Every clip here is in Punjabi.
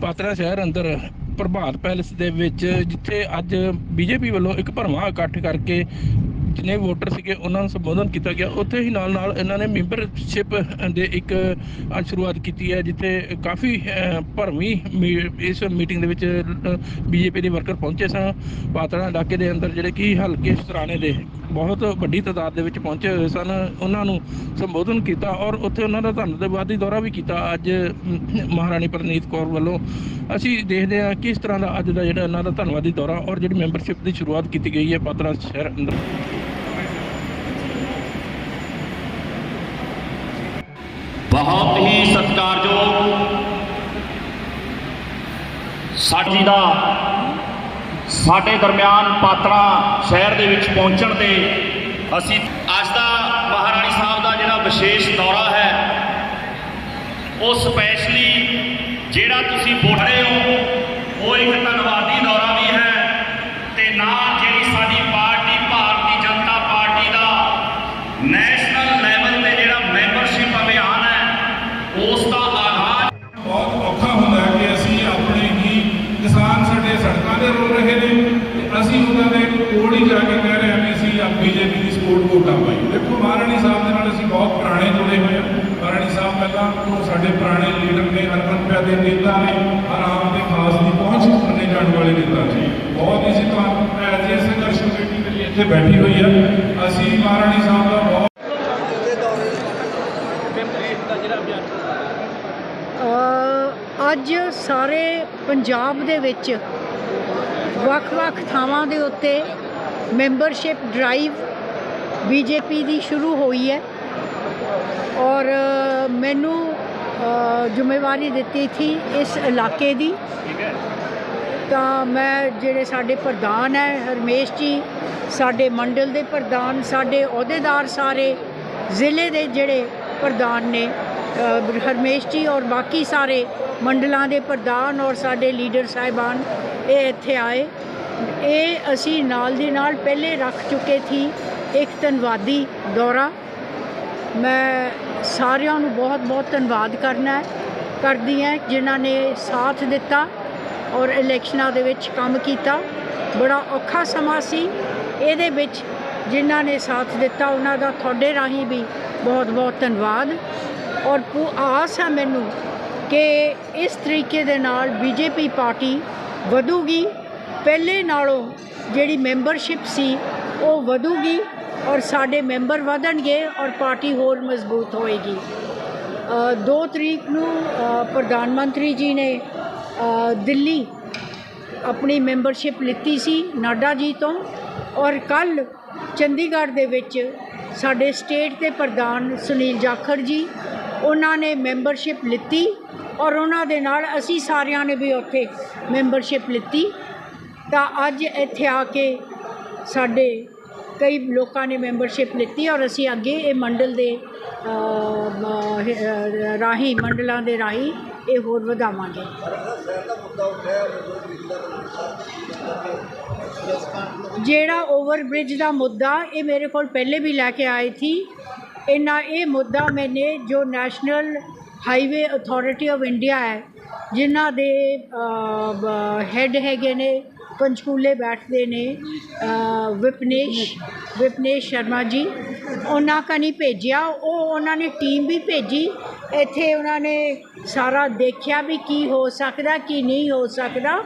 ਪਾਤੜਾ ਸ਼ਹਿਰ ਅੰਦਰ ਪ੍ਰਭਾਤ ਪੈਲੇਸ ਦੇ ਵਿੱਚ, ਜਿੱਥੇ ਅੱਜ ਬੀਜੇਪੀ ਵੱਲੋਂ ਇੱਕ ਭਰਵਾਂ ਇਕੱਠ ਕਰਕੇ ਜਿੰਨੇ ਵੋਟਰ ਸੀਗੇ ਉਹਨਾਂ ਨੂੰ ਸੰਬੋਧਨ ਕੀਤਾ ਗਿਆ। ਉੱਥੇ ਹੀ ਨਾਲ ਨਾਲ ਇਹਨਾਂ ਨੇ ਮੈਂਬਰਸ਼ਿਪ ਦੇ ਇੱਕ, ਅੱਜ ਸ਼ੁਰੂਆਤ ਕੀਤੀ ਹੈ, ਜਿੱਥੇ ਕਾਫੀ ਭਰਵੀਂ ਮੀ- ਇਸ ਮੀਟਿੰਗ ਦੇ ਵਿੱਚ ਬੀਜੇਪੀ ਦੇ ਵਰਕਰ ਪਹੁੰਚੇ ਸਨ। ਪਾਤੜਾ ਇਲਾਕੇ ਦੇ ਅੰਦਰ ਜਿਹੜੇ ਕਿ ਹਲਕੇ ਸਰਾਣੇ ਦੇ ਬਹੁਤ ਵੱਡੀ ਤਾਦਾਦ ਦੇ ਵਿੱਚ ਪਹੁੰਚੇ ਹੋਏ ਸਨ। ਉਹਨਾਂ ਨੂੰ ਸੰਬੋਧਨ ਕੀਤਾ ਔਰ ਉੱਥੇ ਉਹਨਾਂ ਦਾ ਧੰਨਵਾਦੀ ਦੌਰਾ ਵੀ ਕੀਤਾ। ਅੱਜ ਮਹਾਰਾਣੀ ਪ੍ਰਨੀਤ ਕੌਰ ਵੱਲੋਂ ਅਸੀਂ ਦੇਖਦੇ ਹਾਂ ਕਿਸ ਤਰ੍ਹਾਂ ਦਾ ਅੱਜ ਦਾ ਜਿਹੜਾ ਇਹਨਾਂ ਦਾ ਧੰਨਵਾਦੀ ਦੌਰਾ ਔਰ ਜਿਹੜੀ ਮੈਂਬਰਸ਼ਿਪ ਦੀ ਸ਼ੁਰੂਆਤ ਕੀਤੀ ਗਈ ਹੈ ਪਾਤੜਾ ਸ਼ਹਿਰ ਅੰਦਰ। ਬਹੁਤ ਹੀ ਸਤਿਕਾਰਯੋਗ ਸਾਡੀ ਦਾ ਸਾਡੇ ਦਰਮਿਆਨ ਪਾਤੜਾ ਸ਼ਹਿਰ ਦੇ ਵਿੱਚ ਪਹੁੰਚਣ ਤੇ ਅਸੀਂ ਅੱਜ ਦਾ ਮਹਾਰਾਣੀ ਸਾਹਿਬ ਦਾ ਜਿਹੜਾ ਵਿਸ਼ੇਸ਼ ਦੌਰਾ ਹੈ, ਉਹ ਸਪੈਸ਼ਲੀ ਜਿਹੜਾ ਤੁਸੀਂ ਬੋਲ ਰਹੇ ਹੋ, ਉਹ ਇੱਕ ਧੰਨਵਾਦ ਤੋਂ ਸਾਡੇ ਪੁਰਾਣੇ ਲੀਡਰ ਨੇ ਅਰਬਨ ਪਿਆਦੇ ਨੇਤਾ ਨੇ, ਆਰਾਮ ਦੇ ਖਾਸ ਦੀ ਪਹੁੰਚ ਕਰਨੇ ਜਾਣ ਵਾਲੇ ਨੇਤਾ ਜੀ। ਬਹੁਤ ਹੀ ਤੁਹਾਨੂੰ ਐਜ ਸੰਘਰਸ਼ ਕਮੇਟੀ ਮੇਰੀ ਇੱਥੇ ਬੈਠੀ ਹੋਈ ਹੈ ਅਸੀਂ ਮਹਾਰਾਣੀ ਸਾਹਿਬ ਦਾ ਬਹੁਤ ਅੱਜ ਸਾਰੇ ਪੰਜਾਬ ਦੇ ਵਿੱਚ ਵੱਖ-ਵੱਖ ਥਾਵਾਂ ਦੇ ਉੱਤੇ ਮੈਂਬਰਸ਼ਿਪ ਡਰਾਈਵ ਬੀਜੇਪੀ ਦੀ ਸ਼ੁਰੂ ਹੋਈ ਹੈ। ਔਰ ਮੈਨੂੰ ਜ਼ਿੰਮੇਵਾਰੀ ਦਿੱਤੀ ਥੀ ਇਸ ਇਲਾਕੇ ਦੀ। ਤਾਂ ਮੈਂ ਜਿਹੜੇ ਸਾਡੇ ਪ੍ਰਧਾਨ ਹੈ, ਹਰਮੇਸ਼ ਜੀ, ਸਾਡੇ ਮੰਡਲ ਦੇ ਪ੍ਰਧਾਨ, ਸਾਡੇ ਅਹੁਦੇਦਾਰ ਸਾਰੇ, ਜ਼ਿਲ੍ਹੇ ਦੇ ਜਿਹੜੇ ਪ੍ਰਧਾਨ ਨੇ ਹਰਮੇਸ਼ ਜੀ ਔਰ ਬਾਕੀ ਸਾਰੇ ਮੰਡਲਾਂ ਦੇ ਪ੍ਰਧਾਨ ਔਰ ਸਾਡੇ ਲੀਡਰ ਸਾਹਿਬਾਨ, ਇਹ ਇੱਥੇ ਆਏ। ਇਹ ਅਸੀਂ ਨਾਲ ਦੀ ਨਾਲ ਪਹਿਲੇ ਰੱਖ ਚੁੱਕੇ ਥੀ ਇੱਕ ਧੰਨਵਾਦੀ ਦੌਰਾ। ਮੈਂ ਸਾਰਿਆਂ ਨੂੰ ਬਹੁਤ ਬਹੁਤ ਧੰਨਵਾਦ ਕਰਨਾ ਹੈ, ਕਰਦੀ ਹਾਂ, ਜਿਨ੍ਹਾਂ ਨੇ ਸਾਥ ਦਿੱਤਾ ਔਰ ਇਲੈਕਸ਼ਨਾਂ ਦੇ ਵਿੱਚ ਕੰਮ ਕੀਤਾ। ਬੜਾ ਔਖਾ ਸਮਾਂ ਸੀ। ਇਹਦੇ ਵਿੱਚ ਜਿਨ੍ਹਾਂ ਨੇ ਸਾਥ ਦਿੱਤਾ, ਉਹਨਾਂ ਦਾ ਤੁਹਾਡੇ ਰਾਹੀਂ ਵੀ ਬਹੁਤ ਬਹੁਤ ਧੰਨਵਾਦ। ਔਰ ਆਸ ਹੈ ਮੈਨੂੰ ਕਿ ਇਸ ਤਰੀਕੇ ਦੇ ਨਾਲ ਬੀਜੇਪੀ ਪਾਰਟੀ ਵਧੂਗੀ। ਪਹਿਲੇ ਨਾਲੋਂ ਜਿਹੜੀ ਮੈਂਬਰਸ਼ਿਪ ਸੀ, ਉਹ ਵਧੂਗੀ। ਔਰ ਸਾਡੇ ਮੈਂਬਰ ਵਧਣਗੇ ਔਰ ਪਾਰਟੀ ਹੋਰ ਮਜ਼ਬੂਤ ਹੋਏਗੀ। ਅ, ਦੋ ਤਰੀਕ ਨੂੰ ਪ੍ਰਧਾਨ ਮੰਤਰੀ ਜੀ ਨੇ ਦਿੱਲੀ ਆਪਣੀ ਮੈਂਬਰਸ਼ਿਪ ਲਿੱਤੀ ਸੀ ਨਾਡਾ ਜੀ ਤੋਂ ਔਰ ਕੱਲ ਚੰਡੀਗੜ੍ਹ ਦੇ ਵਿੱਚ ਸਾਡੇ ਸਟੇਟ ਦੇ ਪ੍ਰਧਾਨ ਸੁਨੀਲ ਜਾਖੜ ਜੀ ਉਹਨਾਂ ਨੇ ਮੈਂਬਰਸ਼ਿਪ ਲਿੱਤੀ ਔਰ ਉਹਨਾਂ ਦੇ ਨਾਲ ਅਸੀਂ ਸਾਰਿਆਂ ਨੇ ਵੀ ਉੱਥੇ ਮੈਂਬਰਸ਼ਿਪ ਲਿੱਤੀ। ਤਾਂ ਅੱਜ ਇੱਥੇ ਆ ਕੇ ਸਾਡੇ ਕਈ ਲੋਕਾਂ ਨੇ ਮੈਂਬਰਸ਼ਿਪ ਲਿੱਤੀ ਔਰ ਅਸੀਂ ਅੱਗੇ ਇਹ ਮੰਡਲ ਦੇ ਰਾਹੀਂ, ਮੰਡਲਾਂ ਦੇ ਰਾਹੀਂ ਇਹ ਹੋਰ ਵਧਾਵਾਂਗੇ। ਜਿਹੜਾ ਓਵਰ ਬ੍ਰਿਜ ਦਾ ਮੁੱਦਾ ਇਹ ਮੇਰੇ ਕੋਲ ਪਹਿਲੇ ਵੀ ਲੈ ਕੇ ਆਏ ਥੀ ਇਹਨਾਂ ਇਹ ਮੁੱਦਾ ਮੈਨੇ ਜੋ National Highway Authority of India ਹੈ, ਜਿਨ੍ਹਾਂ ਦੇ ਹੈੱਡ ਹੈਗੇ ਨੇ ਪੰਚਕੂਲੇ ਬੈਠਦੇ ਨੇ ਵਿਪਨੇਸ਼ ਵਿਪਨੇਸ਼ ਸ਼ਰਮਾ ਜੀ। ਉਹਨਾਂ ਕਨੀ ਭੇਜਿਆ, ਉਹ ਉਹਨਾਂ ਨੇ ਟੀਮ ਵੀ ਭੇਜੀ। ਇੱਥੇ ਉਹਨਾਂ ਨੇ ਸਾਰਾ ਦੇਖਿਆ ਵੀ ਕੀ ਹੋ ਸਕਦਾ, ਕੀ ਨਹੀਂ ਹੋ ਸਕਦਾ।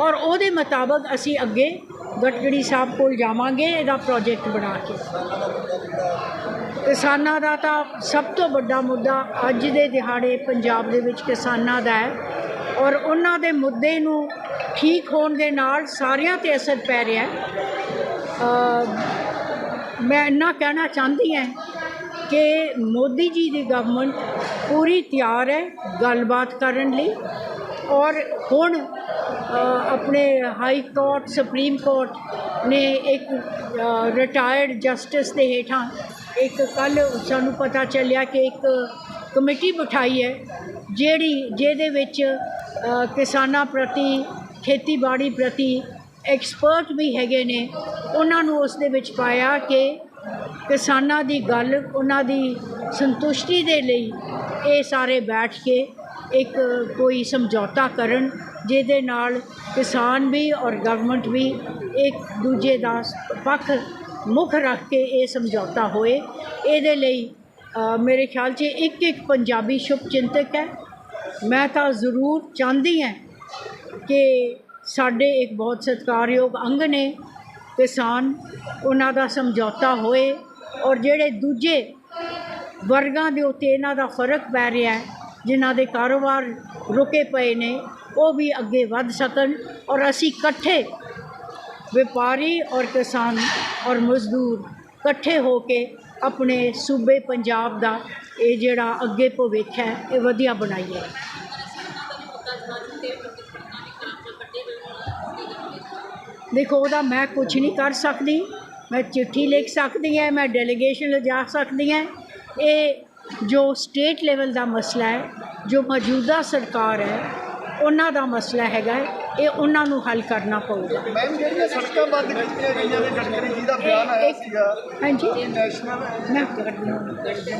ਔਰ ਉਹਦੇ ਮੁਤਾਬਕ ਅਸੀਂ ਅੱਗੇ ਗਟਗੜੀ ਸਾਹਿਬ ਕੋਲ ਜਾਵਾਂਗੇ, ਇਹਦਾ ਪ੍ਰੋਜੈਕਟ ਬਣਾ ਕੇ। ਕਿਸਾਨਾਂ ਦਾ ਤਾਂ ਸਭ ਤੋਂ ਵੱਡਾ ਮੁੱਦਾ ਅੱਜ ਦੇ ਦਿਹਾੜੇ ਪੰਜਾਬ ਦੇ ਵਿੱਚ ਕਿਸਾਨਾਂ ਦਾ ਹੈ। ਔਰ ਉਹਨਾਂ ਦੇ ਮੁੱਦੇ ਨੂੰ ਠੀਕ ਹੋਣ ਦੇ ਨਾਲ ਸਾਰਿਆਂ ਤੇ ਅਸਰ ਪੈ ਰਿਹਾ ਮੈਂ ਇੰਨਾ ਕਹਿਣਾ ਚਾਹੁੰਦੀ ਹਾਂ ਕਿ ਮੋਦੀ ਜੀ ਦੀ ਗਵਰਨਮੈਂਟ ਪੂਰੀ ਤਿਆਰ ਹੈ ਗੱਲਬਾਤ ਕਰਨ ਲਈ ਔਰ ਹੁਣ ਆਪਣੇ ਹਾਈ ਕੋਰਟ ਸੁਪਰੀਮ ਕੋਰਟ ਨੇ ਇੱਕ ਰਿਟਾਇਰਡ ਜਸਟਿਸ ਦੇ ਹੇਠਾਂ ਇੱਕ ਕੱਲ ਸਾਨੂੰ ਪਤਾ ਚੱਲਿਆ ਕਿ ਇੱਕ ਕਮੇਟੀ ਬਿਠਾਈ ਹੈ ਜਿਹੜੀ, ਜਿਹਦੇ ਵਿੱਚ ਕਿਸਾਨਾਂ ਪ੍ਰਤੀ ਖੇਤੀਬਾੜੀ ਪ੍ਰਤੀ ਐਕਸਪਰਟ ਵੀ ਹੈਗੇ ਨੇ, ਉਹਨਾਂ ਨੂੰ ਉਸ ਦੇ ਵਿੱਚ ਪਾਇਆ ਕਿ ਕਿਸਾਨਾਂ ਦੀ ਗੱਲ, ਉਹਨਾਂ ਦੀ ਸੰਤੁਸ਼ਟੀ ਦੇ ਲਈ ਇਹ ਸਾਰੇ ਬੈਠ ਕੇ ਇੱਕ ਕੋਈ ਸਮਝੌਤਾ ਕਰਨ, ਜਿਹਦੇ ਨਾਲ ਕਿਸਾਨ ਵੀ ਔਰ ਗਵਰਨਮੈਂਟ ਵੀ ਇੱਕ ਦੂਜੇ ਦਾ ਪੱਖ ਮੁੱਖ ਰੱਖ ਕੇ ਇਹ ਸਮਝੌਤਾ ਹੋਏ। ਇਹਦੇ ਲਈ ਮੇਰੇ ਖਿਆਲ 'ਚ ਇੱਕ ਇੱਕ ਪੰਜਾਬੀ ਸ਼ੁਭ ਚਿੰਤਕ ਹੈ। ਮੈਂ ਤਾਂ ਜ਼ਰੂਰ ਚਾਹੁੰਦੀ ਹਾਂ ਕਿ ਸਾਡੇ ਇੱਕ ਬਹੁਤ ਸਤਿਕਾਰਯੋਗ ਅੰਗ ਨੇ, ਕਿਸਾਨ ਉਹਨਾਂ ਦਾ ਸਮਝੌਤਾ ਹੋਏ ਔਰ ਜਿਹੜੇ ਦੂਜੇ ਵਰਗਾਂ ਦੇ ਉੱਤੇ ਇਹਨਾਂ ਦਾ ਫ਼ਰਕ ਪੈ ਰਿਹਾ ਹੈ, ਜਿਨ੍ਹਾਂ ਦੇ ਕਾਰੋਬਾਰ ਰੁਕੇ ਪਏ ਨੇ, ਉਹ ਵੀ ਅੱਗੇ ਵੱਧ ਸਕਣ ਔਰ ਅਸੀਂ ਇਕੱਠੇ ਵਪਾਰੀ ਔਰ ਕਿਸਾਨ ਔਰ ਮਜ਼ਦੂਰ ਇਕੱਠੇ ਹੋ ਕੇ ਆਪਣੇ ਸੂਬੇ ਪੰਜਾਬ ਦਾ ਇਹ ਜਿਹੜਾ ਅੱਗੇ ਭਵਿੱਖ ਹੈ, ਇਹ ਵਧੀਆ ਬਣਾਈਏ। ਦੇਖੋ ਉਹਦਾ ਮੈਂ ਕੁਝ ਨਹੀਂ ਕਰ ਸਕਦੀ। ਮੈਂ ਚਿੱਠੀ ਲਿਖ ਸਕਦੀ ਹਾਂ ਮੈਂ ਡੈਲੀਗੇਸ਼ਨ ਲਿਜਾ ਸਕਦੀ ਹਾਂ। ਇਹ ਜੋ ਸਟੇਟ ਲੈਵਲ ਦਾ ਮਸਲਾ ਹੈ ਜੋ ਮੌਜੂਦਾ ਸਰਕਾਰ ਹੈ ਉਹਨਾਂ ਦਾ ਮਸਲਾ ਹੈਗਾ ਇਹ ਉਹਨਾਂ ਨੂੰ ਹੱਲ ਕਰਨਾ ਪਊਗਾ। ਮੈਮ ਜਿਹੜੀਆਂ ਸੜਕਾਂ ਬੰਦ ਕੀਤੀਆਂ ਗਈਆਂ ਨੇ ਗਡਕਰੀ ਜੀ ਦਾ ਬਿਆਨ ਆਇਆ ਸੀਗਾ। ਹਾਂਜੀ। ਇਹ ਨੈਸ਼ਨਲ ਮੈਂ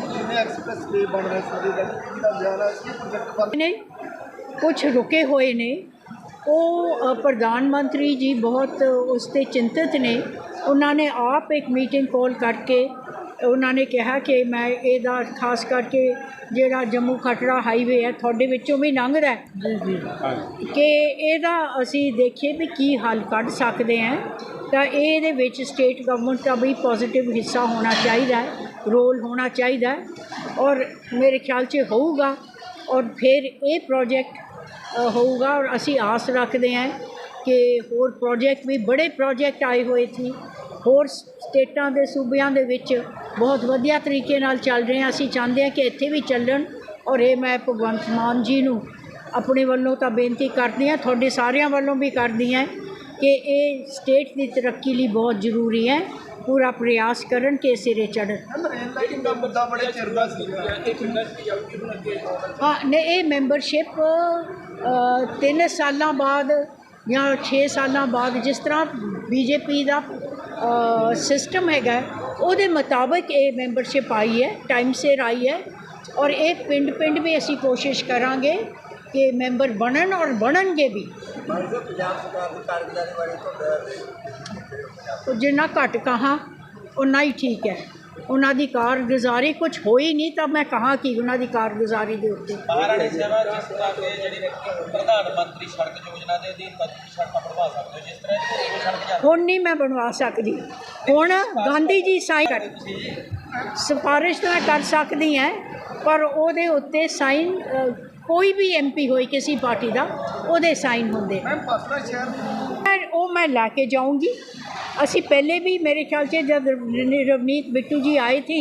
ਜਿੰਨੇ ਐਕਸਪ੍ਰੈਸ ਵੇ ਬਣ ਰਹੇ ਸੀ ਦਾ ਬਿਆਨ ਆਇਆ ਸੀ ਪ੍ਰੋਜੈਕਟ ਬੰਦ ਨੇ ਕੁਝ ਰੁਕੇ ਹੋਏ ਨੇ ਉਹ ਪ੍ਰਧਾਨ ਮੰਤਰੀ ਜੀ ਬਹੁਤ ਉਸ ਤੇ ਚਿੰਤਤ ਨੇ। ਉਹਨਾਂ ਨੇ ਆਪ ਇੱਕ ਮੀਟਿੰਗ ਕਾਲ ਕਰਕੇ ਉਹਨਾਂ ਨੇ ਕਿਹਾ ਕਿ ਮੈਂ ਇਹਦਾ ਖਾਸ ਕਰਕੇ ਜਿਹੜਾ ਜੰਮੂ ਖਟੜਾ ਹਾਈਵੇ ਹੈ ਤੁਹਾਡੇ ਵਿੱਚੋਂ ਵੀ ਲੰਘਦਾ ਹੈ। ਕਿ ਇਹਦਾ ਅਸੀਂ ਦੇਖੀਏ ਵੀ ਕੀ ਹੱਲ ਕੱਢ ਸਕਦੇ ਹਾਂ। ਤਾਂ ਇਹਦੇ ਵਿੱਚ ਸਟੇਟ ਗਵਰਨਮੈਂਟ ਦਾ ਵੀ ਪੋਜ਼ਿਟਿਵ ਹਿੱਸਾ ਹੋਣਾ ਚਾਹੀਦਾ ਹੈ ਰੋਲ ਹੋਣਾ ਚਾਹੀਦਾ ਹੈ। ਔਰ ਮੇਰੇ ਖਿਆਲ 'ਚ ਹੋਊਗਾ। ਔਰ ਫਿਰ ਇਹ ਪ੍ਰੋਜੈਕਟ ਹੋਊਗਾ ਔਰ ਅਸੀਂ ਆਸ ਰੱਖਦੇ ਹਾਂ ਕਿ ਹੋਰ ਪ੍ਰੋਜੈਕਟ ਵੀ, ਬੜੇ ਪ੍ਰੋਜੈਕਟ ਆਏ ਹੋਏ ਸੀ। ਹੋਰ ਸਟੇਟਾਂ ਦੇ, ਸੂਬਿਆਂ ਦੇ ਵਿੱਚ ਬਹੁਤ ਵਧੀਆ ਤਰੀਕੇ ਨਾਲ ਚੱਲ ਰਹੇ ਆ ਅਸੀਂ ਚਾਹੁੰਦੇ ਹਾਂ ਕਿ ਇੱਥੇ ਵੀ ਚੱਲਣ ਔਰ ਇਹ ਮੈਂ ਭਗਵੰਤ ਮਾਨ ਜੀ ਨੂੰ ਆਪਣੇ ਵੱਲੋਂ ਤਾਂ ਬੇਨਤੀ ਕਰਦੀ ਹਾਂ, ਤੁਹਾਡੇ ਸਾਰਿਆਂ ਵੱਲੋਂ ਵੀ ਕਰਦੀ ਹਾਂ ਕਿ ਇਹ ਸਟੇਟ ਦੀ ਤਰੱਕੀ ਲਈ ਬਹੁਤ ਜ਼ਰੂਰੀ ਹੈ। ਪੂਰਾ ਪ੍ਰਯਾਸ ਕਰਨ ਕਿ ਸਿਰੇ ਚੜ੍ਹਨ। ਹਾਂ ਨਹੀਂ ਇਹ ਮੈਂਬਰਸ਼ਿਪ ਤਿੰਨ ਸਾਲਾਂ ਬਾਅਦ ਜਾਂ 6 ਸਾਲਾਂ ਬਾਅਦ ਜਿਸ ਤਰ੍ਹਾਂ ਬੀਜੇਪੀ ਦਾ ਸਿਸਟਮ ਹੈਗਾ, ਉਹਦੇ ਮੁਤਾਬਕ ਇਹ ਮੈਂਬਰਸ਼ਿਪ ਆਈ ਹੈ ਟਾਈਮ ਸਿਰ ਆਈ ਹੈ ਔਰ ਇਹ ਪਿੰਡ ਪਿੰਡ ਵੀ ਅਸੀਂ ਕੋਸ਼ਿਸ਼ ਕਰਾਂਗੇ ਕਿ ਮੈਂਬਰ ਬਣਨ ਔਰ ਬਣਨਗੇ ਵੀ। ਜਿੰਨਾ ਘੱਟ ਕਹਾ ਉਨਾ ਹੀ ਠੀਕ ਹੈ। ਉਹਨਾਂ ਦੀ ਕਾਰਗੁਜ਼ਾਰੀ ਕੁਝ ਹੋਈ ਨਹੀਂ ਤਾਂ ਮੈਂ ਕਹਾਂ ਕਿ ਉਹਨਾਂ ਦੀ ਕਾਰਗੁਜ਼ਾਰੀ ਦੇ ਉੱਤੇ। ਮਹਾਰਾਣੀ ਸੇਵਾ ਜਿਸ ਤਰ੍ਹਾਂ ਦੇ ਜਿਹੜੀ ਪ੍ਰਧਾਨ ਮੰਤਰੀ ਸੜਕ ਯੋਜਨਾ ਦੇ ਅਧੀਨ ਤਾਂ ਤੁਸੀਂ ਸੜਕਾਂ ਬਣਵਾ ਸਕਦੇ ਹੋ ਜਿਸ ਤਰ੍ਹਾਂ ਦੀ ਕੋਈ ਸੜਕ ਜਾ ਹੁਣ ਨਹੀਂ ਮੈਂ ਬਣਵਾ ਸਕਦੀ। ਹੁਣ ਗਾਂਧੀ ਜੀ ਸਾਈਨ ਕਰ ਸਿਫਾਰਿਸ਼ ਤਾਂ ਮੈਂ ਕਰ ਸਕਦੀ ਹਾਂ ਪਰ ਉਹਦੇ ਉੱਤੇ ਸਾਈਨ ਕੋਈ ਵੀ ਐਮਪੀ ਹੋਈ ਕਿਸੇ ਪਾਰਟੀ ਦਾ ਉਹਦੇ ਸਾਈਨ ਹੁੰਦੇ। ਮੈਮ ਪਾਤਰਾ ਸ਼ਹਿਰ ਮੈਂ ਲੈ ਕੇ ਜਾਊਂਗੀ। ਅਸੀਂ ਪਹਿਲੇ ਵੀ ਮੇਰੇ ਖਿਆਲ 'ਚ ਜਦ ਰਵਨੀ- ਰਵਨੀਤ ਬਿੱਟੂ ਜੀ ਆਏ ਸੀ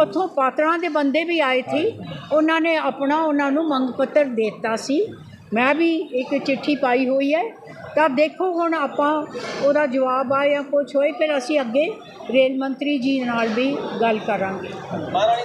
ਉੱਥੋਂ ਪਾਤੜਾਂ ਦੇ ਬੰਦੇ ਵੀ ਆਏ ਸੀ। ਉਹਨਾਂ ਨੇ ਆਪਣਾ ਉਹਨਾਂ ਨੂੰ ਮੰਗ ਪੱਤਰ ਦੇ ਦਿੱਤਾ ਸੀ। ਮੈਂ ਵੀ ਇੱਕ ਚਿੱਠੀ ਪਾਈ ਹੋਈ ਹੈ। ਤਾਂ ਦੇਖੋ ਹੁਣ ਆਪਾਂ ਉਹਦਾ ਜਵਾਬ ਆ ਜਾਂ ਕੁਝ ਹੋਏ ਫਿਰ ਅਸੀਂ ਅੱਗੇ ਰੇਲ ਮੰਤਰੀ ਜੀ ਨਾਲ ਵੀ ਗੱਲ ਕਰਾਂਗੇ। ਮਹਾਰਾਣੀ